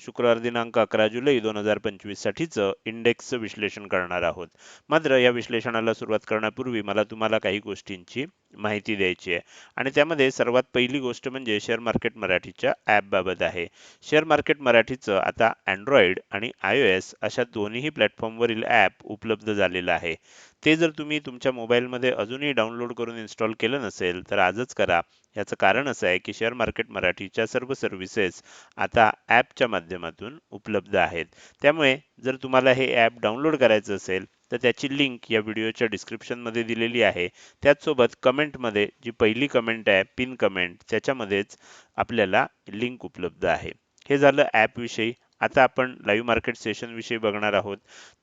शुक्रवार दिनांक अकरा जुलै दोन हजार पंचवीस साठीचं इंडेक्सचं विश्लेषण करणार आहोत. मात्र या विश्लेषणाला सुरुवात करण्यापूर्वी मला तुम्हाला काही गोष्टींची माहिती द्यायची आहे. आणि त्यामध्ये सर्वात पहिली गोष्ट म्हणजे शेअर मार्केट मराठीच्या ॲपबाबत आहे. शेअर मार्केट मराठीचं आता अँड्रॉइड आणि आय ओ एस अशा दोन्हीही प्लॅटफॉर्मवरील ॲप उपलब्ध झालेलं आहे. ते जर तुम्ही तुमच्या मोबाईलमध्ये अजूनही डाउनलोड करून इन्स्टॉल केलं नसेल तर आजच करा. याचं कारण असं आहे की शेअर मार्केट मराठीच्या सर्व सर्व्हिसेस आता ॲपच्या माध्यमातून उपलब्ध आहेत. त्यामुळे जर तुम्हाला हे ॲप डाउनलोड करायचं असेल तर त्याची लिंक या व्हिडिओच्या डिस्क्रिप्शनमध्ये दिलेली आहे. त्याचसोबत कमेंटमध्ये जी पहिली कमेंट आहे पिन कमेंट त्याच्यामध्येच आपल्याला लिंक उपलब्ध आहे. हे झालं ॲपविषयी आता आपण लाईव्ह मार्केट सेशनविषयी बघणार आहोत.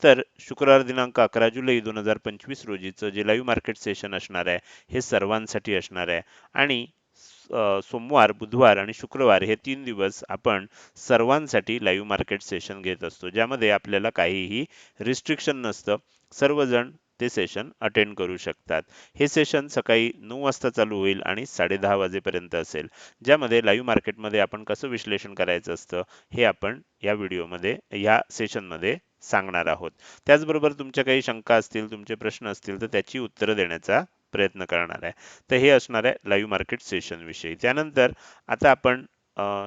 तर शुक्रवार दिनांक अकरा जुलै दोन हजार पंचवीस रोजीचं जे लाईव्ह मार्केट सेशन असणार आहे हे सर्वांसाठी असणार आहे. आणि सोमवार बुधवार आणि शुक्रवार हे तीन दिवस आपण सर्वांसाठी लाईव्ह मार्केट सेशन घेत असतो. ज्यामध्ये आपल्याला काहीही रिस्ट्रिक्शन नसतं. सर्वजण ते सेशन अटेंड करू शकतात. हे सेशन सकाळी नऊ वाजता चालू होईल आणि साडेदहा वाजेपर्यंत असेल. ज्यामध्ये लाईव्ह मार्केटमध्ये आपण कसं विश्लेषण करायचं असतं हे आपण या व्हिडिओमध्ये या सेशनमध्ये सांगणार आहोत. त्याचबरोबर तुमच्या काही शंका असतील तुमचे प्रश्न असतील तर त्याची उत्तरं देण्याचा प्रयत्न करणार आहे. तर हे असणार आहे लाईव्ह मार्केट सेशनविषयी त्यानंतर आता आपण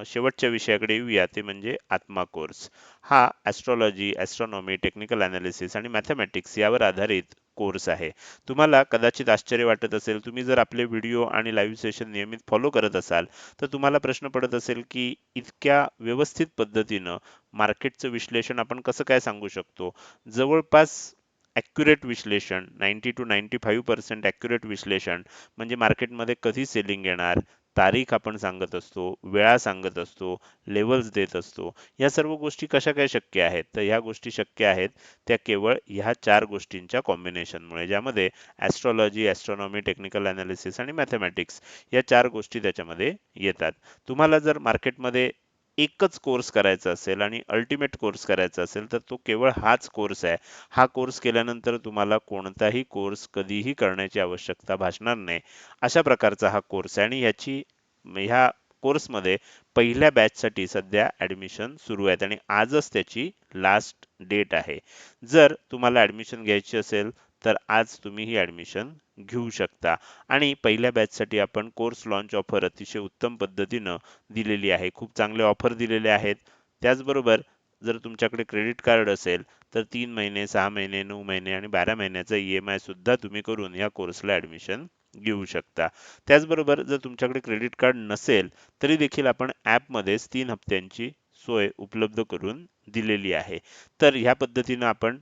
शेवटच्या विषयाकडे येऊया. ते म्हणजे आत्मा कोर्स हा ॲस्ट्रॉलॉजी ॲस्ट्रॉनॉमी टेक्निकल ॲनालिसिस आणि मॅथमॅटिक्स यावर आधारित कोर्स आहे. तुम्हाला कदाचित आश्चर्य वाटत असेल तुम्ही जर आपले व्हिडिओ आणि लाईव्ह सेशन नियमित फॉलो करत असाल तर तुम्हाला प्रश्न पडत असेल की इतक्या व्यवस्थित पद्धतीनं मार्केटचं विश्लेषण आपण कसं काय सांगू शकतो? जवळपास ॲक्युरेट विश्लेषण ninety two ninety five percent accurate विश्लेषण म्हणजे मार्केटमध्ये कधी सेलिंग येणार तारीख आपण सांगत असतो वेळा सांगत असतो लेवल्स देत असतो या सर्व गोष्टी कशा काय शक्य आहेत? तर ह्या गोष्टी शक्य आहेत त्या केवळ ह्या चार गोष्टींच्या कॉम्बिनेशनमुळे ज्यामध्ये ॲस्ट्रॉलॉजी ॲस्ट्रॉनॉमी टेक्निकल ॲनालिसिस आणि मॅथमॅटिक्स या चार गोष्टी त्याच्यामध्ये येतात. तुम्हाला जर मार्केटमध्ये एकच कोर्स करायचा असेल आणि अल्टिमेट कोर्स करायचा असेल तर तो केवळ हाच कोर्स आहे. हा कोर्स केल्यानंतर तुम्हाला कोणताही कोर्स कधीही करण्याची आवश्यकता भासणार नाही. अशा प्रकारचा हा कोर्स आहे आणि याची ह्या कोर्समध्ये पहिल्या बॅचसाठी सध्या ॲडमिशन सुरू आहेत आणि आजच त्याची लास्ट डेट आहे. जर तुम्हाला ॲडमिशन घ्यायची असेल तर आज तुम्ही ही ॲडमिशन घेऊ शकता. आणि पहिल्या बॅचसाठी आपण कोर्स लॉन्च ऑफर अतिशय उत्तम पद्धतीनं दिलेली आहे. खूप चांगले ऑफर दिलेले आहेत. त्याचबरोबर जर तुमच्याकडे क्रेडिट कार्ड असेल तर तीन महिने सहा महिने नऊ महिने आणि बारा महिन्याचा ई एम आय सुद्धा तुम्ही करून या कोर्सला ॲडमिशन घेऊ शकता. त्याचबरोबर जर तुमच्याकडे क्रेडिट कार्ड नसेल तरी देखील आपण ॲपमध्येच तीन हप्त्यांची सोय उपलब्ध करून दिलेली आहे. तर ह्या पद्धतीनं आपण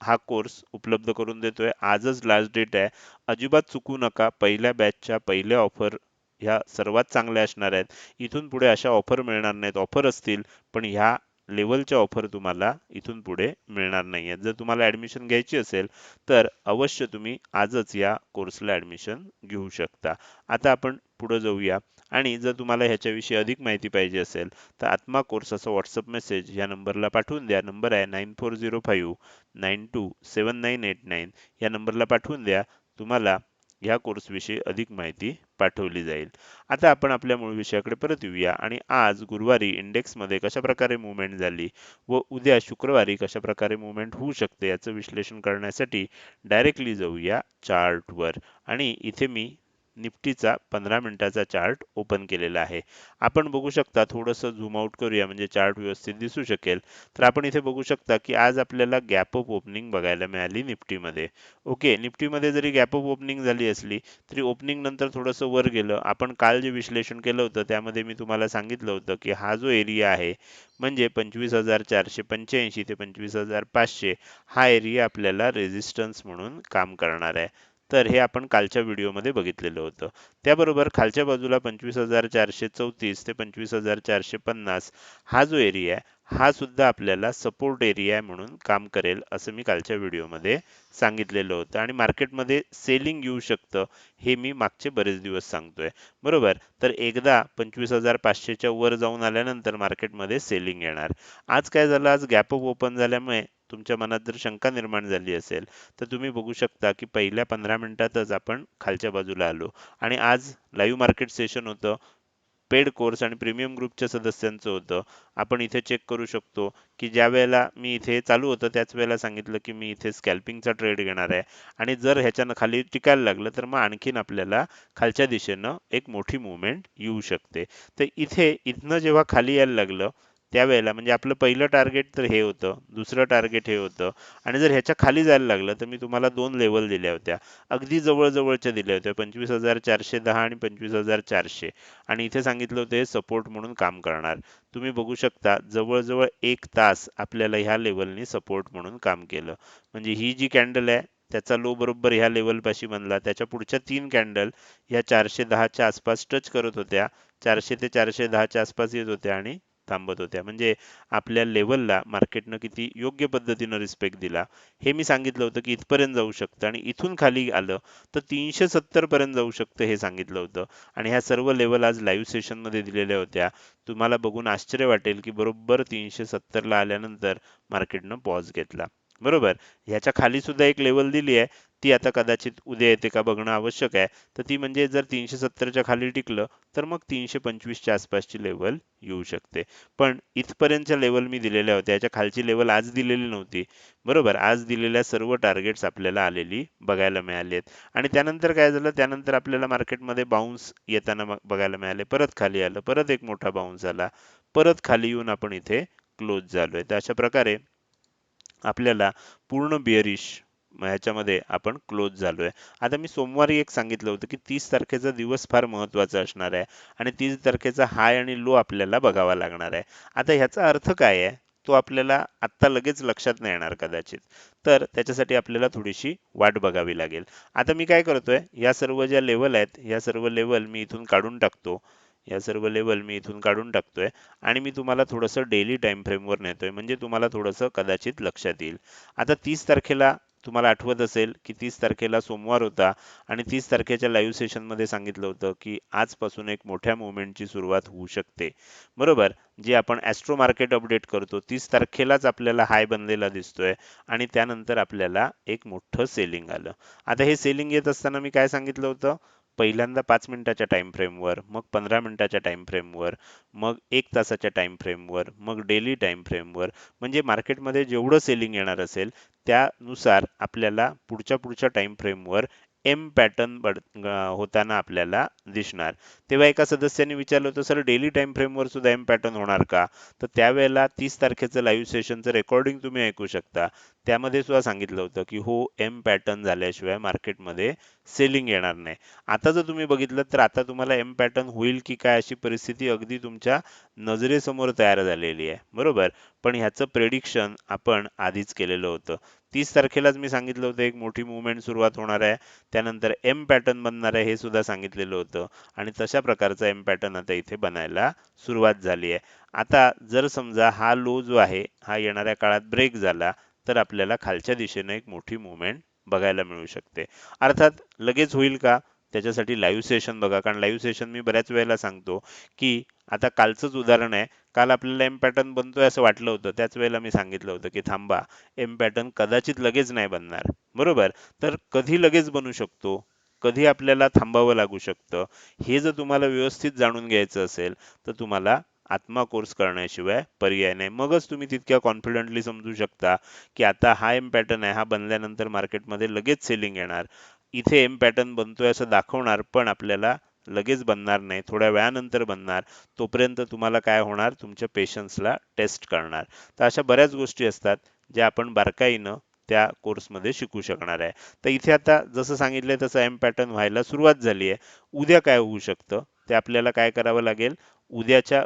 हा कोर्स उपलब्ध करून देतोय. आजच लास्ट डेट आहे. अजिबात चुकू नका. पहिल्या बॅचच्या पहिल्या ऑफर ह्या सर्वात चांगल्या असणार आहेत. इथून पुढे अशा ऑफर मिळणार नाहीत. ऑफर असतील पण ह्या लेवलच्या ऑफर तुम्हाला इथून पुढे मिळणार नाही आहेत जर तुम्हाला ॲडमिशन घ्यायची असेल तर अवश्य तुम्ही आजच या कोर्सला ॲडमिशन घेऊ शकता. आता आपण पुढं जाऊया. आणि जर तुम्हाला ह्याच्याविषयी अधिक माहिती पाहिजे असेल तर आत्मा कोर्स असं व्हॉट्सअप मेसेज या नंबरला पाठवून द्या. नंबर आहे nine four zero five nine two seven nine eight nine. या नंबरला पाठवून द्या. तुम्हाला ह्या कोर्सविषयी अधिक माहिती पाठवली जाईल. आता आपण आपल्या मूळ विषयाकडे परत येऊया आणि आज गुरुवारी इंडेक्समध्ये कशाप्रकारे मुवमेंट झाली व उद्या शुक्रवारी कशाप्रकारे मुवमेंट होऊ शकते याचं विश्लेषण करण्यासाठी डायरेक्टली जाऊया चार्टवर. आणि इथे मी निफ्टीचा पंधरा मिनिटाचा चार्ट ओपन केलेला आहे. आपण बघू शकता थोडंसं झूम आउट करूया म्हणजे चार्ट व्यवस्थित दिसू शकेल. तर आपण इथे बघू शकता की आज आपल्याला गॅपअप ओपनिंग बघायला मिळाली निफ्टीमध्ये. ओके निफ्टीमध्ये जरी गॅपअप ओपनिंग झाली असली तरी ओपनिंग नंतर थोडंसं वर गेलं. आपण काल जे विश्लेषण केलं होतं त्यामध्ये मी तुम्हाला सांगितलं होतं की हा जो एरिया आहे म्हणजे पंचवीस हजार चारशे पंच्याऐंशी ते पंचवीस हजार पाचशे हा एरिया आपल्याला रेझिस्टन्स म्हणून काम करणार आहे. तर हे आपण कालच्या व्हिडिओमध्ये बघितलेलं होतं. त्याबरोबर खालच्या बाजूला पंचवीस हजार चारशे चौतीस ते पंचवीस हजार चारशे पन्नास हा जो एरिया आहे हा सुद्धा आपल्याला सपोर्ट एरिया म्हणून काम करेल असं मी कालच्या व्हिडिओमध्ये सांगितलेलं होतं. आणि मार्केटमध्ये सेलिंग येऊ शकतं हे मी मागचे बरेच दिवस सांगतोय. बरोबर? तर एकदा पंचवीस हजार पाचशेच्या वर जाऊन आल्यानंतर मार्केटमध्ये सेलिंग येणार. आज काय झालं? आज गॅप अप ओपन झाल्यामुळे तुमच्या मनात जर शंका निर्माण झाली असेल तर तुम्ही बघू शकता की पहिल्या पंधरा मिनिटातच आपण खालच्या बाजूला आलो. आणि आज लाईव्ह मार्केट सेशन होतं. पेड कोर्स आणि प्रीमियम ग्रुपच्या सदस्यांचं होतं. आपण इथे चेक करू शकतो की ज्या वेळेला मी इथे चालू होतं त्याच वेळेला सांगितलं की मी इथे स्कॅल्पिंगचा ट्रेड घेणार आहे. आणि जर ह्याच्यानं खाली टिकायला लागलं तर मग आणखीन आपल्याला खालच्या दिशेनं एक मोठी मुवमेंट येऊ शकते. तर इथे इथनं जेव्हा खाली यायला लागलं त्यावेळेला म्हणजे आपलं पहिलं टार्गेट तर हे होतं दुसरं टार्गेट हे होतं. आणि जर ह्याच्या खाली जायला लागलं तर मी तुम्हाला दोन लेवल दिल्या होत्या. अगदी जवळजवळच्या दिल्या होत्या पंचवीस हजार चारशे दहा आणि पंचवीस हजार चारशे. आणि इथे सांगितलं होतं हे सपोर्ट म्हणून काम करणार. तुम्ही बघू शकता जवळजवळ एक तास आपल्याला ह्या लेवलनी सपोर्ट म्हणून काम केलं. म्हणजे ही जी कॅन्डल आहे त्याचा लो बरोबर ह्या लेवलपाशी बनला. त्याच्या पुढच्या तीन कॅन्डल ह्या चारशे दहाच्या आसपास टच करत होत्या. चारशे ते चारशे दहाच्या आसपास येत होत्या आणि थांबत होत्या. म्हणजे आपल्या लेवलला मार्केटनं किती योग्य पद्धतीनं रिस्पेक्ट दिला. हे मी सांगितलं होतं की इथपर्यंत जाऊ शकतं आणि इथून खाली आलं तर तीनशे सत्तर पर्यंत जाऊ शकतं हे सांगितलं होतं. आणि ह्या सर्व लेवल आज लाईव्ह सेशनमध्ये दिलेल्या होत्या. तुम्हाला बघून आश्चर्य वाटेल की बरोबर तीनशे सत्तरला आल्यानंतर मार्केटनं पॉज घेतला. बरोबर? ह्याच्या खाली सुद्धा एक लेवल दिली आहे. ती आता कदाचित उद्या येते का बघणं आवश्यक आहे. तर ती म्हणजे जर तीनशे सत्तरच्या खाली टिकलं तर मग तीनशे पंचवीसच्या आसपासची लेवल येऊ शकते. पण इथपर्यंतच्या लेवल मी दिलेल्या होत्या. याच्या खालची लेवल आज दिलेली नव्हती. बरोबर? आज दिलेल्या सर्व टार्गेट्स आपल्याला आलेली बघायला मिळाली आहेत. आणि त्यानंतर काय झालं? त्यानंतर आपल्याला मार्केटमध्ये बाउन्स येताना बघायला मिळाले. परत खाली आलं. परत एक मोठा बाउन्स आला. परत खाली येऊन आपण इथे क्लोज झालोय. तर अशा प्रकारे आपल्याला पूर्ण बिअरिश ह्याच्यामध्ये आपण क्लोज झालोय. आता मी सोमवारी एक सांगितलं होतं की तीस तारखेचा दिवस फार महत्त्वाचा असणार आहे आणि तीस तारखेचा हाय आणि लो आपल्याला बघावा लागणार आहे. आता ह्याचा अर्थ काय आहे? तो आपल्याला आत्ता लगेच लक्षात नाही येणार कदाचित. तर त्याच्यासाठी आपल्याला थोडीशी वाट बघावी लागेल. आता मी काय करतोय? या सर्व ज्या लेवल आहेत या सर्व लेवल मी इथून काढून टाकतो. या सर्व लेवल मी इथून काढून टाकतोय. आणि मी तुम्हाला थोडंसं डेली टाइम फ्रेमवर नेतोय. म्हणजे तुम्हाला थोडंसं कदाचित लक्षात येईल. आता तीस तारखेला तुम्हाला आठवत असेल की तीस तारखेला सोमवार होता. आणि तीस तारखेच्या लाईव्ह सेशनमध्ये सांगितलं होतं की आजपासून एक मोठ्या मुवमेंटची सुरुवात होऊ शकते. बरोबर? जे आपण ॲस्ट्रो मार्केट अपडेट करतो तीस तारखेलाच आपल्याला हाय बनलेला दिसतोय. आणि त्यानंतर आपल्याला एक मोठं सेलिंग आलं. आता हे सेलिंग येत असताना मी काय सांगितलं होतं? पहिल्यांदा पाच मिनिटाच्या टाइम फ्रेमवर मग पंधरा मिनिटाच्या टाइम फ्रेमवर मग एक तासाच्या टाइम फ्रेमवर मग डेली टाइम फ्रेमवर म्हणजे मार्केटमध्ये जेवढं सेलिंग येणार असेल त्यानुसार आपल्याला पुढच्या पुढच्या टाइम फ्रेमवर एम पॅटर्न होताना आपल्याला दिसणार. तेव्हा एका सदस्याने विचारलं होतं सर डेली टाइम फ्रेमवर सुद्धा एम पॅटर्न होणार का? तर त्यावेळेला तीस तारखेचं लाईव्ह सेशनचं रेकॉर्डिंग तुम्ही ऐकू शकता. त्यामध्ये सुद्धा सांगितलं होतं की हो एम पॅटर्न झाल्याशिवाय मार्केटमध्ये सेलिंग येणार नाही. आता जर तुम्ही बघितलं तर आता तुम्हाला एम पॅटर्न होईल की काय अशी परिस्थिती अगदी तुमच्या नजरेसमोर तयार झालेली आहे. बरोबर? पण ह्याचं प्रेडिक्शन आपण आधीच केलेलं होतं. तीस तारखेलाच मी सांगितलं होतं एक मोठी मुवमेंट सुरुवात होणार आहे. त्यानंतर एम पॅटर्न बनणार आहे हे सुद्धा सांगितलेलं होतं. आणि तशा प्रकारचा एम पॅटर्न आता इथे बनायला सुरुवात झाली आहे. आता जर समजा हा लो जो आहे हा येणाऱ्या काळात ब्रेक झाला तर आपल्याला खालच्या दिशेने एक मोठी मुवमेंट बघायला मिळू शकते. अर्थात लगेच होईल का? त्याच्यासाठी लाईव्ह सेशन बघा. कारण लाईव्ह सेशन मी बऱ्याच वेळेला सांगतो की आता कालचंच उदाहरण आहे. काल आपल्याला एम पॅटर्न बनतोय असं वाटलं होतं. त्याच वेळेला मी सांगितलं होतं की थांबा एम पॅटर्न कदाचित लगेच नाही बनणार. बरोबर? तर कधी लगेच बनू शकतो? कधी आपल्याला थांबावं लागू शकतं? हे जर तुम्हाला व्यवस्थित जाणून घ्यायचं असेल तर तुम्हाला आत्मा कोर्स करण्याशिवाय पर्याय नाही. मगच तुम्ही तितक्या कॉन्फिडंटली समजू शकता की आता हा एम पॅटर्न आहे हा बनल्यानंतर मार्केटमध्ये लगेच सेलिंग येणार. इथे एम पॅटर्न बनतोय असं दाखवणार पण आपल्याला लगेच बनणार नाही थोड्या वेळानंतर बनणार तोपर्यंत तुम्हाला काय होणार? तुमच्या पेशन्सला टेस्ट करणार. तर अशा बऱ्याच गोष्टी असतात ज्या आपण बारकाईनं त्या कोर्समध्ये शिकू शकणार आहे. तर इथे आता जसं सांगितलंय तसं एम पॅटर्न व्हायला सुरुवात झाली आहे. उद्या काय होऊ शकतं? ते आपल्याला काय करावं लागेल? उद्याच्या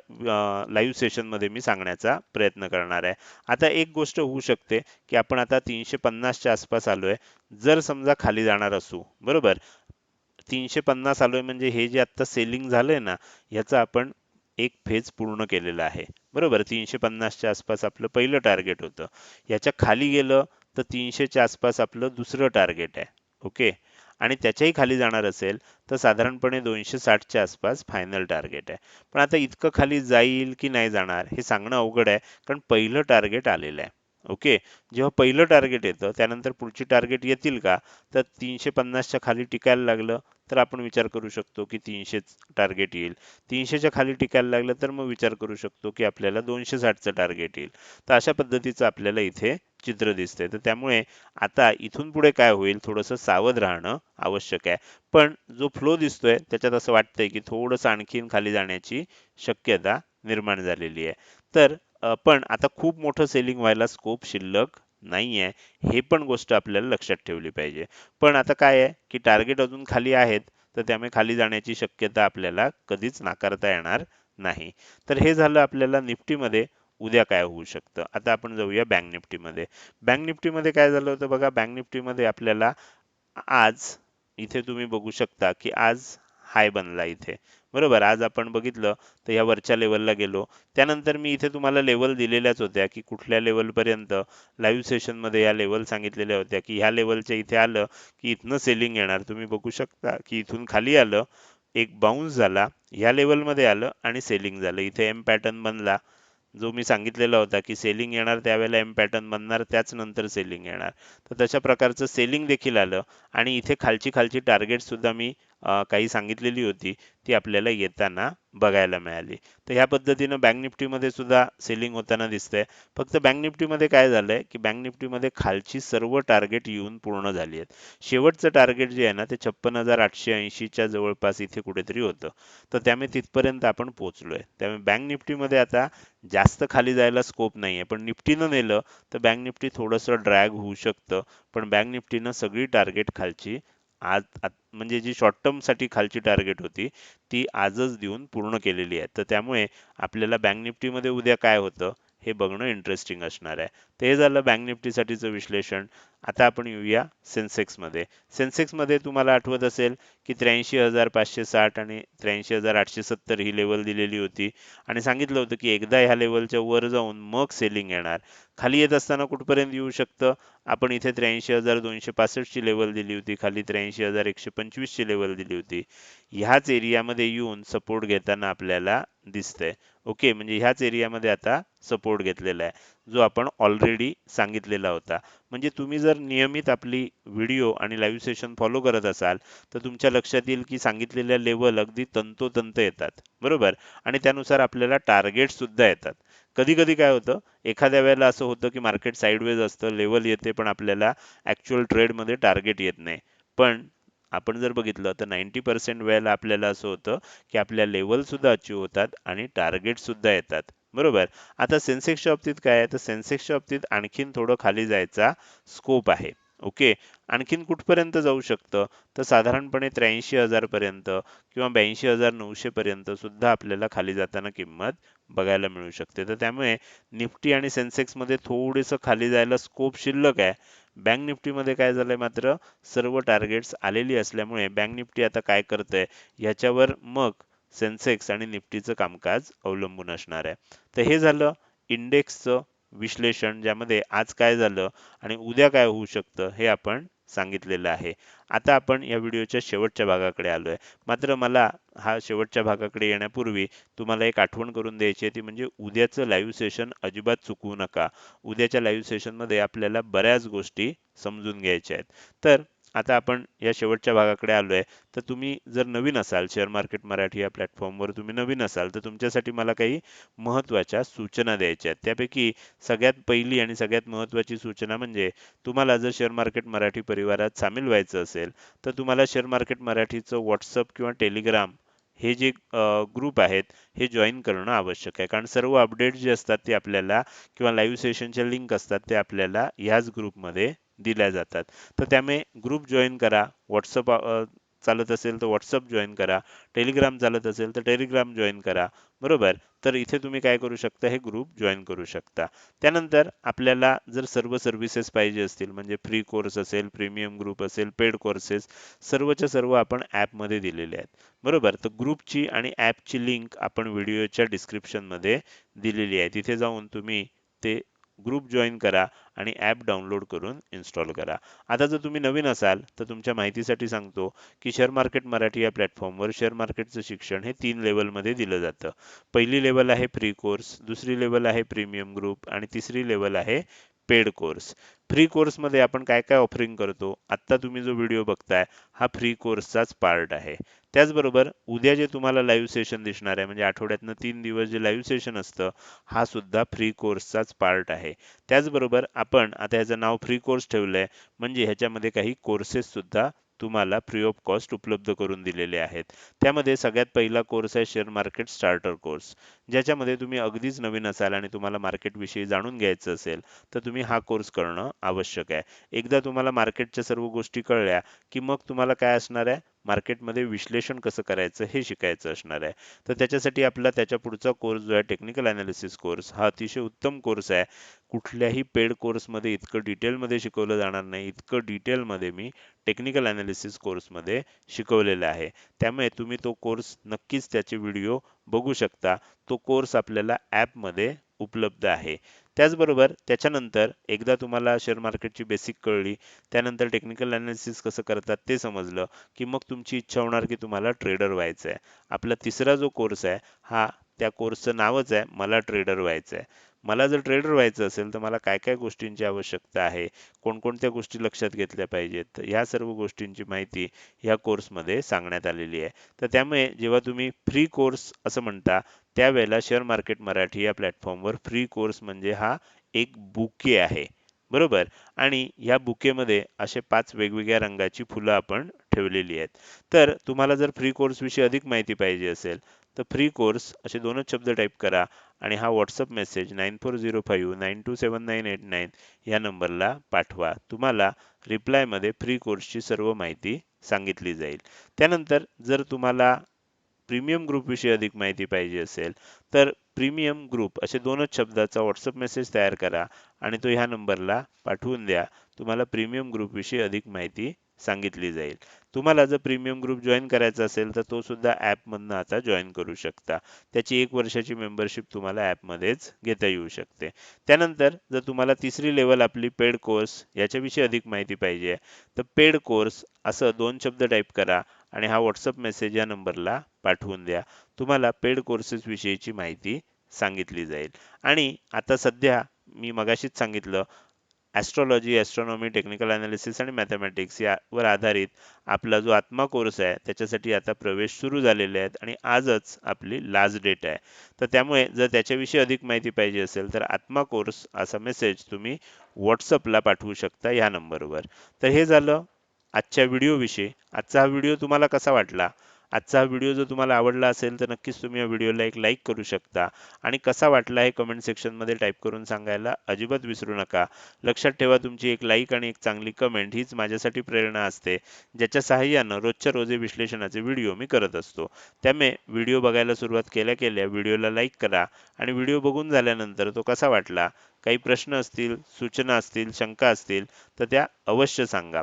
लाईव्ह सेशनमध्ये मी सांगण्याचा प्रयत्न करणार आहे. आता एक गोष्ट होऊ शकते की आपण आता तीनशे पन्नासच्या आसपास आलोय. जर समजा खाली जाणार असू बरोबर? तीनशे पन्नास आलोय म्हणजे हे जे आता सेलिंग झालंय ना ह्याचं आपण एक फेज पूर्ण केलेला आहे. बरोबर? तीनशे पन्नासच्या आसपास आपलं पहिलं टार्गेट होतं. याच्या खाली गेलं तर तीनशेच्या आसपास आपलं दुसरं टार्गेट आहे. ओके? आणि त्याच्याही खाली जाणार असेल तर साधारणपणे दोनशे साठच्या आसपास फायनल टार्गेट आहे. पण आता इतकं खाली जाईल की नाही जाणार हे सांगणं अवघड आहे कारण पहिलं टार्गेट आलेलं आहे. ओके? जेव्हा पहिलं टार्गेट येतं त्यानंतर पुढची टार्गेट येतील का? तर तीनशे पन्नासच्या खाली टिकायला लागलं तर आपण विचार करू शकतो की तीनशे टार्गेट येईल. तीनशेच्या खाली टिकायला लागलं तर मग विचार करू शकतो की आपल्याला दोनशे साठचं टार्गेट येईल. तर अशा पद्धतीचं आपल्याला इथे चित्र दिसतंय. तर त्यामुळे आता इथून पुढे काय होईल? थोडंसं सावध राहणं आवश्यक आहे. पण जो फ्लो दिसतोय त्याच्यात असं वाटतंय की थोडंसं आणखीन खाली जाण्याची शक्यता निर्माण झालेली आहे. तर पण आता खूप मोठं सेलिंग व्हायला स्कोप शिल्लक नाही आहे हे पण गोष्ट आपल्याला लक्षात ठेवली पाहिजे. पण आता काय आहे की टार्गेट अजून खाली आहेत तर त्यामुळे खाली जाण्याची शक्यता आपल्याला कधीच नाकारता येणार नाही. तर हे झालं आपल्याला निफ्टीमध्ये उद्या काय होऊ शकतं? आता आपण जाऊया बँक निफ्टीमध्ये. बँक निफ्टीमध्ये काय झालं होतं बघा? बँक निफ्टीमध्ये आपल्याला आज इथे तुम्ही बघू शकता की आज हाय बनला इथे. बरोबर आज आपण बघितलं तर या वरच्या लेवलला गेलो. त्यानंतर मी इथे तुम्हाला लेवल दिलेल्याच होत्या की कुठल्या लेवलपर्यंत लाईव्ह सेशनमध्ये या लेवल सांगितलेल्या होत्या की ह्या लेवलच्या इथे आलं की इथनं सेलिंग येणार. तुम्ही बघू शकता की इथून खाली आलं एक बाउन्स झाला ह्या लेवलमध्ये आलं आणि सेलिंग झालं. इथे एम पॅटर्न बनला. जो मी सांगितलेला होता की सेलिंग येणार त्यावेळेला एम पॅटर्न बनणार त्याच नंतर सेलिंग येणार. तर तशा प्रकारचं सेलिंग देखील आलं आणि इथे खालची खालची टार्गेट सुद्धा मी काही सांगितलेली होती ती आपल्याला येताना बघायला मिळाली. तर ह्या पद्धतीनं बँक निफ्टीमध्ये सुद्धा सेलिंग होताना दिसतंय. फक्त बँक निफ्टीमध्ये काय झालंय की बँक निफ्टीमध्ये खालची सर्व टार्गेट येऊन पूर्ण झाली आहेत. शेवटचं टार्गेट जे आहे ना ते छप्पन हजार आठशे ऐंशीच्या जवळपास इथे कुठेतरी होतं. तर त्यामुळे तिथपर्यंत आपण पोहोचलोय. त्यामुळे बँक निफ्टीमध्ये आता जास्त खाली जायला स्कोप नाही आहे पण निफ्टीनं नेलं तर बँक निफ्टी थोडंसं ड्रॅग होऊ शकतं. पण बँक निफ्टीनं सगळी टार्गेट खालची आज म्हणजे जी शॉर्ट टर्मसाठी खालची टार्गेट होती ती आजच देऊन पूर्ण केलेली आहे. तर त्यामुळे आपल्याला बँक निफ्टीमध्ये उद्या काय होतं? हे बघणं इंटरेस्टिंग असणार आहे. ते हे झालं बँक निफ्टीसाठीचं विश्लेषण. आता आपण येऊया सेन्सेक्समध्ये सेन्सेक्समध्ये तुम्हाला आठवत असेल की त्र्याऐंशी हजार पाचशे साठ आणि त्र्याऐंशी हजार आठशे सत्तर ही लेवल दिलेली होती. आणि सांगितलं होतं की एकदा ह्या लेवलच्या वर जाऊन मग सेलिंग येणार. खाली येत असताना कुठपर्यंत येऊ शकतं? आपण इथे त्र्याऐंशी हजार दोनशे पासष्टची लेवल दिली होती. खाली त्र्याऐंशी हजार एकशे पंचवीसची लेवल दिली होती. ह्याच एरियामध्ये येऊन सपोर्ट घेताना आपल्याला दिसतंय. ओके म्हणजे ह्याच एरियामध्ये आता सपोर्ट घेतलेला आहे. जो आपण ऑलरेडी सांगितलेला होता. म्हणजे तुम्ही जर नियमित आपली व्हिडिओ आणि लाईव्ह सेशन फॉलो करत असाल तर तुमच्या लक्षात येईल की सांगितलेल्या लेवल अगदी तंतोतंत येतात. बरोबर? आणि त्यानुसार आपल्याला टार्गेट सुद्धा येतात. कधी कधी काय होतं एखाद्या वेळेला असं होतं की मार्केट साईडवेज असतं लेवल येते पण आपल्याला ऍक्च्युअल ट्रेडमध्ये टार्गेट येत नाही. पण आपण जर बघितलं तर नाईन्टी पर्सेंट वेळेला आपल्याला असं होतं की आपल्या लेवल सुद्धा अचीव होतात आणि टार्गेट सुद्धा येतात. बरोबर? आता सेन्सेक्सच्या बाबतीत काय आहे? तर सेन्सेक्सच्या बाबतीत आणखीन थोडं खाली जायचा स्कोप आहे. ओके आणखीन कुठपर्यंत जाऊ शकतं? तर साधारणपणे त्र्याऐंशी हजार पर्यंत किंवा ब्याऐंशी हजार नऊशे पर्यंत सुद्धा आपल्याला खाली जाताना किंमत बघायला मिळू शकते. तर त्यामुळे निफ्टी आणि सेन्सेक्समध्ये थोडंसं खाली जायला स्कोप शिल्लक आहे. बँक निफ्टीमध्ये काय झालंय मात्र सर्व टार्गेट्स आलेली असल्यामुळे बँक निफ्टी आता काय करतंय? याच्यावर मग सेन्सेक्स आणि निफ्टीचं कामकाज अवलंबून असणार आहे. तर हे झालं इंडेक्सचं विश्लेषण ज्यामध्ये आज काय झालं आणि उद्या काय होऊ शकतं हे आपण सांगितलेलं आहे. आता आपण या व्हिडिओच्या शेवटच्या भागाकडे आलोय. मात्र मला हा शेवटच्या भागाकडे येण्यापूर्वी तुम्हाला एक आठवण करून द्यायची आहे ती म्हणजे उद्याचं लाईव्ह सेशन अजिबात चुकवू नका. उद्याच्या लाईव्ह सेशनमध्ये आपल्याला बऱ्याच गोष्टी समजून घ्यायच्या आहेत. तर आता आपण या शेवटच्या भागाकडे आलो आहे तर तुम्ही जर नवीन असाल शेअर मार्केट मराठी या प्लॅटफॉर्मवर तुम्ही नवीन असाल तर तुमच्यासाठी मला काही महत्त्वाच्या सूचना द्यायच्या आहेत. त्यापैकी सगळ्यात पहिली आणि सगळ्यात महत्त्वाची सूचना म्हणजे तुम्हाला जर शेअर मार्केट मराठी परिवारात सामील व्हायचं असेल तर तुम्हाला शेअर मार्केट मराठीचं व्हॉट्सअप किंवा टेलिग्राम हे जे ग्रुप आहेत हे जॉईन करणं आवश्यक आहे. कारण सर्व अपडेट जे असतात ते आपल्याला किंवा लाईव्ह सेशनच्या लिंक असतात ते आपल्याला ह्याच ग्रुपमध्ये दिल्या जातात. तर त्यामुळे ग्रुप जॉईन करा. व्हॉट्सअप चालत असेल तर व्हॉट्सअप जॉईन करा. टेलिग्राम चालत असेल तर टेलिग्राम जॉईन करा. बरोबर? तर इथे तुम्ही काय करू शकता? हे ग्रुप जॉईन करू शकता. त्यानंतर आपल्याला जर सर्व सर्व्हिसेस पाहिजे असतील म्हणजे फ्री कोर्स असेल प्रीमियम ग्रुप असेल पेड कोर्सेस सर्वच्या सर्व आपण ॲपमध्ये दिलेले आहेत. बरोबर? तर ग्रुपची आणि ॲपची लिंक आपण व्हिडिओच्या डिस्क्रिप्शनमध्ये दिलेली आहे. तिथे जाऊन तुम्ही ते ग्रुप जॉईन करा आणि ॲप डाउनलोड करून इन्स्टॉल करा. आता जर तुम्ही नवीन असाल तर तुमच्या माहितीसाठी सांगतो की शेअर मार्केट मराठी या प्लॅटफॉर्मवर शेअर मार्केटचं शिक्षण हे तीन लेवलमध्ये दिलं जातं. पहिली लेवल आहे फ्री कोर्स दुसरी लेवल आहे प्रीमियम ग्रुप आणि तिसरी लेवल आहे पेड कोर्स फ्री कोर्समध्ये आपण काय काय ऑफरिंग करतो आत्ता तुम्ही जो व्हिडिओ बघताय हा फ्री कोर्सचाच पार्ट आहे. त्याचबरोबर उद्या जे तुम्हाला लाईव्ह सेशन दिसणार आहे म्हणजे आठवड्यातनं तीन दिवस जे लाईव्ह सेशन असतं हा सुद्धा फ्री कोर्सचाच पार्ट आहे. त्याचबरोबर आपण आता ह्याचं नाव फ्री कोर्स ठेवलंय म्हणजे ह्याच्यामध्ये काही कोर्सेस सुद्धा तुम्हाला फ्री ऑफ कॉस्ट उपलब्ध करून दिलेले आहेत. त्यामध्ये सगळ्यात पहिला कोर्स आहे शेअर मार्केट स्टार्टर कोर्स ज्याच्यामध्ये तुम्ही अगदीच नवीन असाल आणि तुम्हाला मार्केटविषयी जाणून घ्यायचं असेल तर तुम्ही हा कोर्स करणं आवश्यक आहे. एकदा तुम्हाला मार्केटच्या सर्व गोष्टी कळल्या की मग तुम्हाला काय असणार आहे? मार्केटमध्ये विश्लेषण कसं करायचं हे शिकायचं असणार आहे. तर त्याच्यासाठी आपला त्याच्या पुढचा कोर्स जो आहे टेक्निकल अनालिसिस कोर्स हा अतिशय उत्तम कोर्स आहे. कुठल्याही पेड कोर्समध्ये इतकं डिटेलमध्ये शिकवलं जाणार नाही. इतकं डिटेलमध्ये मी टेक्निकल अनालिसिस कोर्समध्ये शिकवलेलं आहे. त्यामुळे तुम्ही तो कोर्स नक्कीच त्याचे व्हिडिओ बघू शकता. तो कोर्स आपल्याला ॲपमध्ये उपलब्ध आहे. त्याचबरोबर त्याच्यानंतर एकदा तुम्हाला शेअर मार्केटची बेसिक कळली त्यानंतर टेक्निकल अनालिसिस कसं करतात ते समजलं की मग तुमची इच्छा होणार की तुम्हाला ट्रेडर व्हायचं आहे. आपला तिसरा जो कोर्स आहे हा त्या कोर्सचं नावच आहे मला ट्रेडर व्हायचं आहे. मला जर ट्रेडर व्हायचं असेल तर मला काय काय गोष्टींची आवश्यकता आहे? कोणकोणत्या गोष्टी लक्षात घेतल्या पाहिजेत? ह्या सर्व गोष्टींची माहिती ह्या कोर्समध्ये सांगण्यात आलेली आहे. तर त्यामुळे जेव्हा तुम्ही फ्री कोर्स असं म्हणता त्यावेळेला शेअर मार्केट मराठी या प्लॅटफॉर्मवर फ्री कोर्स म्हणजे हा एक बुके आहे. बरोबर? आणि ह्या बुकेमध्ये असे पाच वेगवेगळ्या रंगाची फुलं आपण ठेवलेली आहेत. तर तुम्हाला जर फ्री कोर्सविषयी अधिक माहिती पाहिजे असेल तर फ्री कोर्स असे दोनच शब्द टाईप करा आणि हा WhatsApp message nine four zero five nine two seven nine eight nine या नंबरला पाठवा. तुम्हाला रिप्लायमध्ये फ्री कोर्सची सर्व माहिती सांगितली जाईल. त्यानंतर जर तुम्हाला प्रीमियम ग्रुपविषयी अधिक माहिती पाहिजे असेल तर प्रीमियम ग्रुप असे दोनच शब्दाचा व्हॉट्सअप मेसेज तयार करा आणि तो ह्या नंबरला पाठवून द्या. तुम्हाला प्रीमियम ग्रुपविषयी अधिक माहिती सांगितली जाईल. तुम्हाला जर प्रीमियम ग्रुप जॉईन करायचा असेल तर तो सुद्धा ॲपमधनं आता जॉईन करू शकता. त्याची एक वर्षाची मेंबरशिप तुम्हाला ॲपमध्येच घेता येऊ शकते. त्यानंतर जर तुम्हाला तिसरी लेवल आपली पेड कोर्स याच्याविषयी अधिक माहिती पाहिजे तर पेड कोर्स असं दोन शब्द टाईप करा आणि हा व्हॉट्सअप मेसेज या नंबरला पाठवून द्या. तुम्हाला पेड कोर्सेस विषयीची माहिती सांगितली जाईल. आणि आता सध्या मी मगाशीच सांगितलं ॲस्ट्रॉलॉजी ॲस्ट्रॉनॉमी टेक्निकल ॲनालिसिस आणि मॅथमॅटिक्स यावर आधारित आपला जो आत्मा कोर्स आहे त्याच्यासाठी आता प्रवेश सुरू झालेले आहेत आणि आजच आपली लास्ट डेट आहे. तर त्यामुळे जर त्याच्याविषयी अधिक माहिती पाहिजे असेल तर आत्मा कोर्स असा मेसेज तुम्ही व्हॉट्सअपला पाठवू शकता या नंबरवर. तर हे झालं. आजच्या व्हिडिओविषयी आजचा हा व्हिडिओ तुम्हाला कसा वाटला? आजचा हा व्हिडिओ जर तुम्हाला आवडला असेल तर नक्कीच तुम्ही या व्हिडिओला एक लाईक करू शकता. आणि कसा वाटला हे कमेंट सेक्शनमध्ये टाईप करून सांगायला अजिबात विसरू नका. लक्षात ठेवा तुमची एक लाईक आणि एक चांगली कमेंट हीच माझ्यासाठी प्रेरणा असते ज्याच्या सहाय्यानं रोजच्या रोजे विश्लेषणाचे व्हिडिओ मी करत असतो. त्यामुळे व्हिडिओ बघायला सुरुवात केल्या केल्या व्हिडिओला लाईक करा आणि व्हिडिओ बघून झाल्यानंतर तो कसा वाटला? काही प्रश्न असतील सूचना असतील शंका असतील तर त्या अवश्य सांगा.